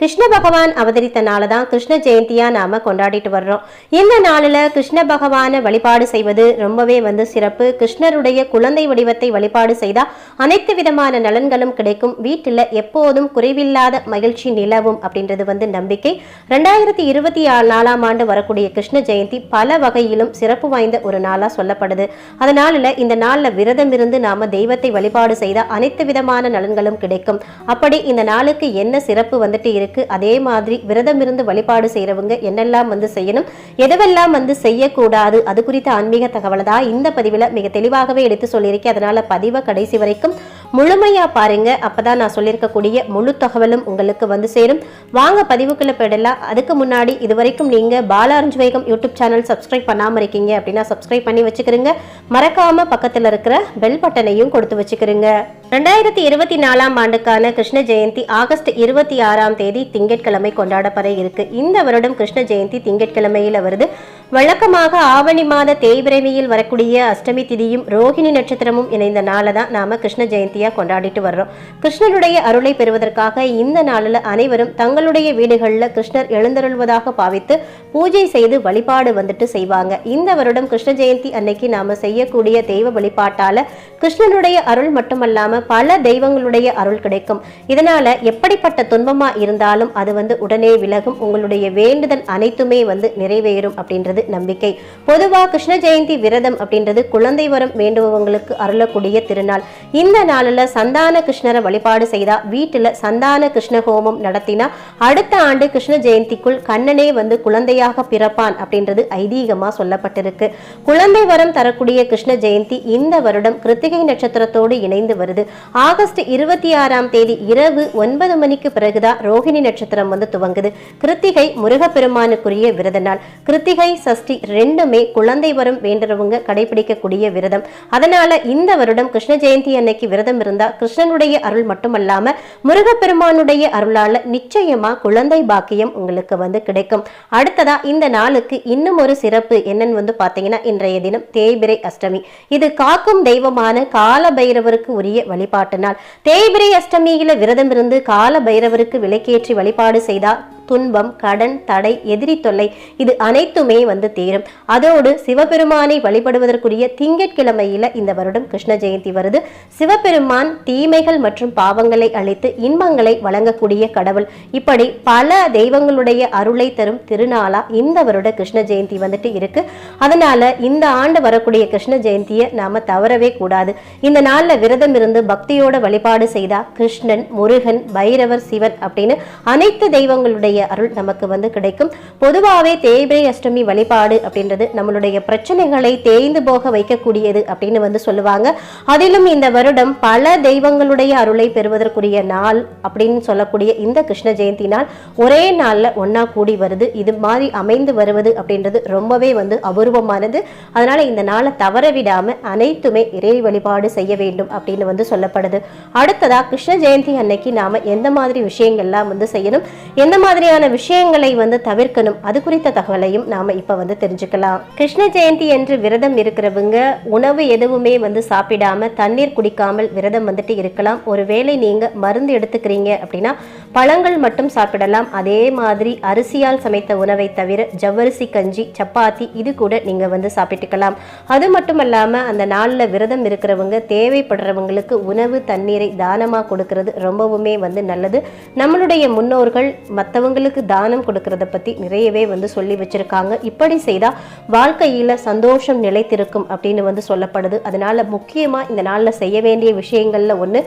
கிருஷ்ண பகவான் அவதரித்த நாளை தான் கிருஷ்ண ஜெயந்தியா நாம கொண்டாடிட்டு வர்றோம். இந்த நாளில் கிருஷ்ண பகவானை வழிபாடு செய்வது ரொம்பவே வந்து சிறப்பு. கிருஷ்ணருடைய குழந்தை வடிவத்தை வழிபாடு செய்தால் அனைத்து விதமான நலன்களும் கிடைக்கும். வீட்டில் எப்போதும் குறைவில்லாத மகிழ்ச்சி நிலவும் அப்படின்றது வந்து நம்பிக்கை. ரெண்டாயிரத்தி இருபத்தி நாலாம் ஆண்டு வரக்கூடிய கிருஷ்ண ஜெயந்தி பல வகையிலும் சிறப்பு வாய்ந்த ஒரு நாளாக சொல்லப்படுது. அதனால இந்த நாளில் விரதம் இருந்து நாம தெய்வத்தை வழிபாடு செய்தால் அனைத்து விதமான நலன்களும் கிடைக்கும். அப்படி இந்த நாளுக்கு என்ன சிறப்பு வந்துட்டு இருக்கு? அதே மாதிரி விரதம் இருந்து வழிபாடு செய்யறவங்க என்னெல்லாம் வந்து செய்யணும் எதுவெல்லாம் வந்து செய்யக்கூடாது அது குறித்த ஆன்மீக தகவலை தான் இந்த பதிவில் மிக தெளிவாகவே எடுத்து சொல்லியிருக்கேன். அதனால பதிவை கடைசி வரைக்கும் முழுமையா பாருங்க. அப்பதான் நான் சொல்லியிருக்கக்கூடிய முழு தகவலும் உங்களுக்கு வந்து சேரும். வாங்க பதிவுக்குள்ள போயிடலாம். அதுக்கு முன்னாடி இது வரைக்கும் நீங்க பாலாரஞ்சு வேகம் யூடியூப் சேனல் சப்ஸ்கிரைப் பண்ணாம இருக்கீங்க அப்படின்னா சப்ஸ்கிரைப் பண்ணி வச்சுக்கிறீங்க மறக்காம பக்கத்துல இருக்கிற பெல் பட்டனையும் கொடுத்து வச்சுக்கிறீங்க ரெண்டாயிரத்தி இருபத்தி நாலாம் ஆண்டுக்கான கிருஷ்ண ஜெயந்தி ஆகஸ்ட் இருபத்தி ஆறாம் தேதி திங்கட்கிழமை கொண்டாடப்பட இருக்கு. இந்த வருடம் கிருஷ்ண ஜெயந்தி திங்கட்கிழமையில் வருது. வழக்கமாக ஆவணி மாத தேய்பிரவியில் வரக்கூடிய அஷ்டமி திதியும் ரோஹிணி நட்சத்திரமும் இணைந்த நாளை தான் நாம கிருஷ்ண ஜெயந்தியா கொண்டாடிட்டு வர்றோம். கிருஷ்ணனுடைய அருளை பெறுவதற்காக இந்த நாளில் அனைவரும் தங்களுடைய வீடுகளில் கிருஷ்ணர் எழுந்தருள்வதாக பாவித்து பூஜை செய்து வழிபாடு வந்துட்டு செய்வாங்க. இந்த வருடம் கிருஷ்ண ஜெயந்தி அன்னைக்கு நாம செய்யக்கூடிய தெய்வ வழிபாட்டால கிருஷ்ணனுடைய அருள் மட்டுமல்லாம பல தெய்வங்களுடைய அருள் கிடைக்கும். இதனால எப்படிப்பட்ட துன்பமா இருந்தாலும் அது வந்து உடனே விலகும். உங்களுடைய வேண்டுதல் அனைத்துமே வந்து நிறைவேறும் அப்படின்றது நம்பிக்கை. பொதுவா கிருஷ்ண ஜெயந்தி விரதம் அப்படின்றது குழந்தை வரம் வேண்டுபவங்களுக்கு அருளக்கூடிய திருநாள். இந்த நாளில் சந்தான கிருஷ்ணரை வழிபாடு செய்தா வீட்டில் சந்தான கிருஷ்ண ஹோமம் நடத்தினா அடுத்த ஆண்டு கிருஷ்ண ஜெயந்திக்குள் கண்ணனே வந்து குழந்தையாக பிறப்பான் அப்படின்றது ஐதீகமாக சொல்லப்பட்டிருக்கு. குழந்தை வரம் தரக்கூடிய கிருஷ்ண ஜெயந்தி இந்த வருடம் கிருத்திகை நட்சத்திரத்தோடு இணைந்து வருது. ஆகஸ்ட் இருபத்தி ஆறாம் தேதி இரவு ஒன்பது மணிக்கு பிறகுதான் ரோஹிணி நட்சத்திரம் வந்து துவங்குது. கிருத்திகை முருகப்பெருமானுக்குரிய விரத நாள் கிருத்திகை சஷ்டி ரெண்டுமே குழந்தை வரம் வேண்டுறவங்க கடைபிடிக்கக்கூடிய விரதம். அதனால இந்த வருடம் கிருஷ்ண ஜெயந்தி அன்னைக்கு விரதம் இருந்தா கிருஷ்ணனுடைய அருள் மட்டுமல்லாம முருகப்பெருமானுடைய அருளால நிச்சயமா குழந்தை பாக்கியம் உங்களுக்கு வந்து கிடைக்கும். அடுத்ததா இந்த நாளுக்கு இன்னும் ஒரு சிறப்பு என்னன்னு வந்து பாத்தீங்கன்னா இன்றைய தினம் தேய்பிரை அஷ்டமி. இது காக்கும் தெய்வமான கால பைரவருக்கு உரிய வழிபாட்டினால். தேய்பிரை அஷ்டமியில விரதம் இருந்து கால பைரவருக்கு விளக்கேற்றி வழிபாடு செய்தால் துன்பம் கடன் தடை எதிரி தொல்லை இது அனைத்துமே வந்து தீரும். அதோடு சிவபெருமானை வழிபடுவதற்குரிய திங்கட்கிழமையில இந்த வருடம் கிருஷ்ண ஜெயந்தி வருது. சிவபெருமான் தீமைகள் மற்றும் பாவங்களை அழித்து இன்பங்களை வழங்கக்கூடிய கடவுள். இப்படி பல தெய்வங்களுடைய அருளை தரும் திருநாளா இந்த வருட கிருஷ்ண ஜெயந்தி வந்துட்டு இருக்கு. அதனால இந்த ஆண்டு வரக்கூடிய கிருஷ்ண ஜெயந்தியை நாம தவறவே கூடாது. இந்த நாள்ல விரதம் இருந்து பக்தியோட வழிபாடு செய்தா கிருஷ்ணன் முருகன் பைரவர் சிவன் அப்படின்னு அனைத்து தெய்வங்களுடைய அருள் நமக்கு வந்து கிடைக்கும். பொதுவாகவே தேய்பிரை அஷ்டமி வழிபாடு அப்படின்றது நம்மளுடைய பிரச்சனைகளை தேய்ந்து போக வைக்கக்கூடியது அப்படின்னு வந்து சொல்லுவாங்க. அதிலும் இந்த வருடம் பல தெய்வங்களுடைய அருளை பெறுவதற்குரிய நாள் அப்படின்னு சொல்லக்கூடிய இந்த கிருஷ்ண ஜெயந்தி நாள் ஒரே நாளில் ஒன்றா கூடி வருது. இது மாதிரி அமைந்து வருவது அப்படின்றது ரொம்பவே வந்து அபூர்வமானது. அதனால் இந்த நாளை தவற விடாமல் அனைத்துமே இறை வழிபாடு செய்ய வேண்டும் அப்படின்னு வந்து சொல்லப்படுது. அடுத்ததாக கிருஷ்ண ஜெயந்தி அன்னைக்கு நாம் எந்த மாதிரி விஷயங்கள்லாம் வந்து செய்யணும்? எந்த மாதிரி மாதிரியான விஷயங்களை வந்து தவிர்க்கணும். அது குறித்த தகவலையும் நாம இப்ப வந்து தெரிஞ்சுக்கலாம். கிருஷ்ண ஜெயந்தி என்று விரதம் இருக்கிறவங்க உணவு எதுவுமே வந்து சாப்பிடாம தண்ணீர் குடிக்காமல் விரதம் வந்துட்டு இருக்கலாம். ஒருவேளை நீங்க மருந்து எடுத்துக்கிறீங்க அப்படின்னா பழங்கள் மட்டும் சாப்பிடலாம். அதே மாதிரி அரிசியால் சமைத்த உணவை தவிர ஜவ்வரிசி கஞ்சி சப்பாத்தி இது கூட நீங்க வந்து சாப்பிட்டுக்கலாம். அது மட்டும் இல்லாம அந்த நாளில் விரதம் இருக்கிறவங்க தேவைப்படுறவங்களுக்கு உணவு தண்ணீரை தானமா கொடுக்கறது ரொம்பவுமே வந்து நல்லது. நம்மளுடைய முன்னோர்கள் மற்றவங்க மற்றவங்களுக்கு தானம் கொடுக்கறத பத்தி நிறையவே வந்து சொல்லி வச்சிருக்காங்க. இப்படி செய்தா வாழ்க்கையில சந்தோஷம் நிலைத்திருக்கும் அப்படின்னு வந்து சொல்லப்படுது. அதனால முக்கியமா இந்த நாள்ல செய்ய வேண்டிய விஷயங்கள்ல ஒண்ணு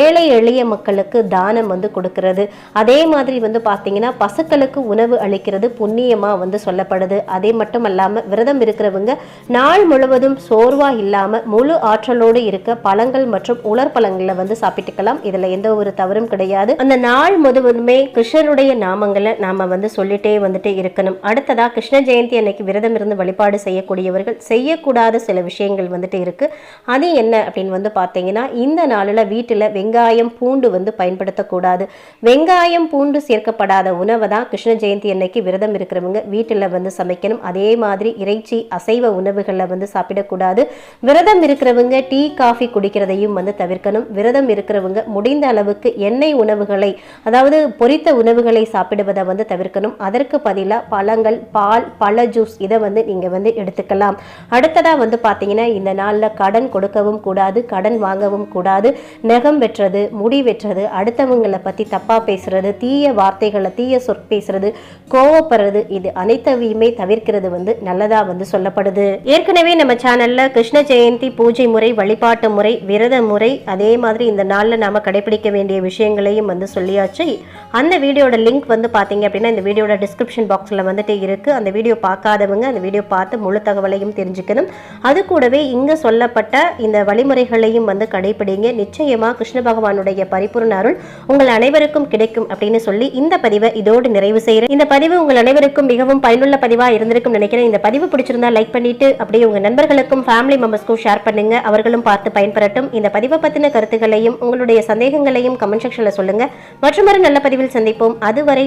ஏழை எளிய மக்களுக்கு தானம் வந்து கொடுக்கறது. அதே மாதிரி வந்து பாத்தீங்கன்னா பசுக்களுக்கு உணவு அளிக்கிறது புண்ணியமா வந்து சொல்லப்படுது. அதே மட்டும் அல்லாம விரதம் இருக்கிறவங்க நாள் முழுவதும் சோர்வா இல்லாம முழு ஆற்றலோடு இருக்க பழங்கள் மற்றும் உலர் பழங்களை வந்து சாப்பிட்டுக்கலாம். இதுல எந்த ஒரு தவறும் கிடையாது. அந்த நாள் முழுவதுமே கிருஷ்ணருடைய நாமங்கள் நாமங்களை நாம வந்து சொல்லிட்டே வந்துட்டு இருக்கணும். அடுத்ததா கிருஷ்ண ஜெயந்தி அன்னைக்கு விரதம் இருந்து வழிபாடு செய்யக்கூடியவர்கள் செய்யக்கூடாத சில விஷயங்கள் வந்துட்டு இருக்கு. அது என்ன அப்படின்னு வந்து பார்த்தீங்கன்னா இந்த நாளில் வீட்டில் வெங்காயம் பூண்டு வந்து பயன்படுத்தக்கூடாது. வெங்காயம் பூண்டு சேர்க்கப்படாத உணவை தான் கிருஷ்ண ஜெயந்தி அன்னைக்கு விரதம் இருக்கிறவங்க வீட்டில் வந்து சமைக்கணும். அதே மாதிரி இறைச்சி அசைவ உணவுகளில் வந்து சாப்பிடக்கூடாது. விரதம் இருக்கிறவங்க டீ காஃபி குடிக்கிறதையும் வந்து தவிர்க்கணும். விரதம் இருக்கிறவங்க முடிந்த அளவுக்கு எண்ணெய் உணவுகளை அதாவது பொரித்த உணவுகளை சாப்பிட சாப்பிடுவதை வந்து தவிர்க்கணும். அதற்கு பதிலாக பழங்கள் பால் பழ ஜூஸ் இதை வந்து நீங்கள் வந்து எடுத்துக்கலாம். அடுத்ததாக வந்து பார்த்தீங்கன்னா இந்த நாளில் கடன் கொடுக்கவும் கூடாது கடன் வாங்கவும் கூடாது நகம் வெட்டுறது முடி வெட்டுறது அடுத்தவங்களை பற்றி தப்பாக பேசுறது தீய வார்த்தைகளை தீய சொற் பேசுறது கோவப்படுறது இது அனைத்தையுமே தவிர்க்கிறது வந்து நல்லதாக வந்து சொல்லப்படுது. ஏற்கனவே நம்ம சேனலில் கிருஷ்ண ஜெயந்தி பூஜை முறை வழிபாட்டு முறை விரத முறை அதே மாதிரி இந்த நாளில் நாம கடைபிடிக்க வேண்டிய விஷயங்களையும் வந்து சொல்லியாச்சு. அந்த வீடியோட லிங்க் வந்து பார்த்தீங்க அப்படின்னா இந்த வீடியோட டிஸ்கிரிப்ஷன் பாக்ஸில் வந்துட்டு இருக்கு. அந்த வீடியோ பார்க்காதவங்க அந்த வீடியோ பார்த்து முழு தகவலையும் தெரிஞ்சுக்கணும். அது கூடவே இங்கே சொல்லப்பட்ட இந்த வழிமுறைகளையும் வந்து கடைபிடிங்க நிச்சயமா கிருஷ்ண பகவானுடைய பரிபூர்ண அருள் உங்கள் அனைவருக்கும் கிடைக்கும் அப்படின்னு சொல்லி இந்த பதிவை இதோடு நிறைவு செய்கிறேன் இந்த பதிவு உங்கள் அனைவருக்கும் மிகவும் பயனுள்ள பதிவாக இருந்திருக்கும் நினைக்கிறேன். இந்த பதிவு பிடிச்சிருந்தா லைக் பண்ணிட்டு அப்படியே உங்கள் நண்பர்களுக்கும் ஃபேமிலி மெம்பர்ஸ்க்கும் ஷேர் பண்ணுங்க. அவர்களும் பார்த்து பயன்பெறட்டும். இந்த பதிவை பற்றின கருத்துக்களையும் உங்களுடைய சந்தேகங்களையும் கமெண்ட் செக்ஷனில் சொல்லுங்க. மற்றொரு நல்ல பதிவில் சந்திப்போம். அதுவரை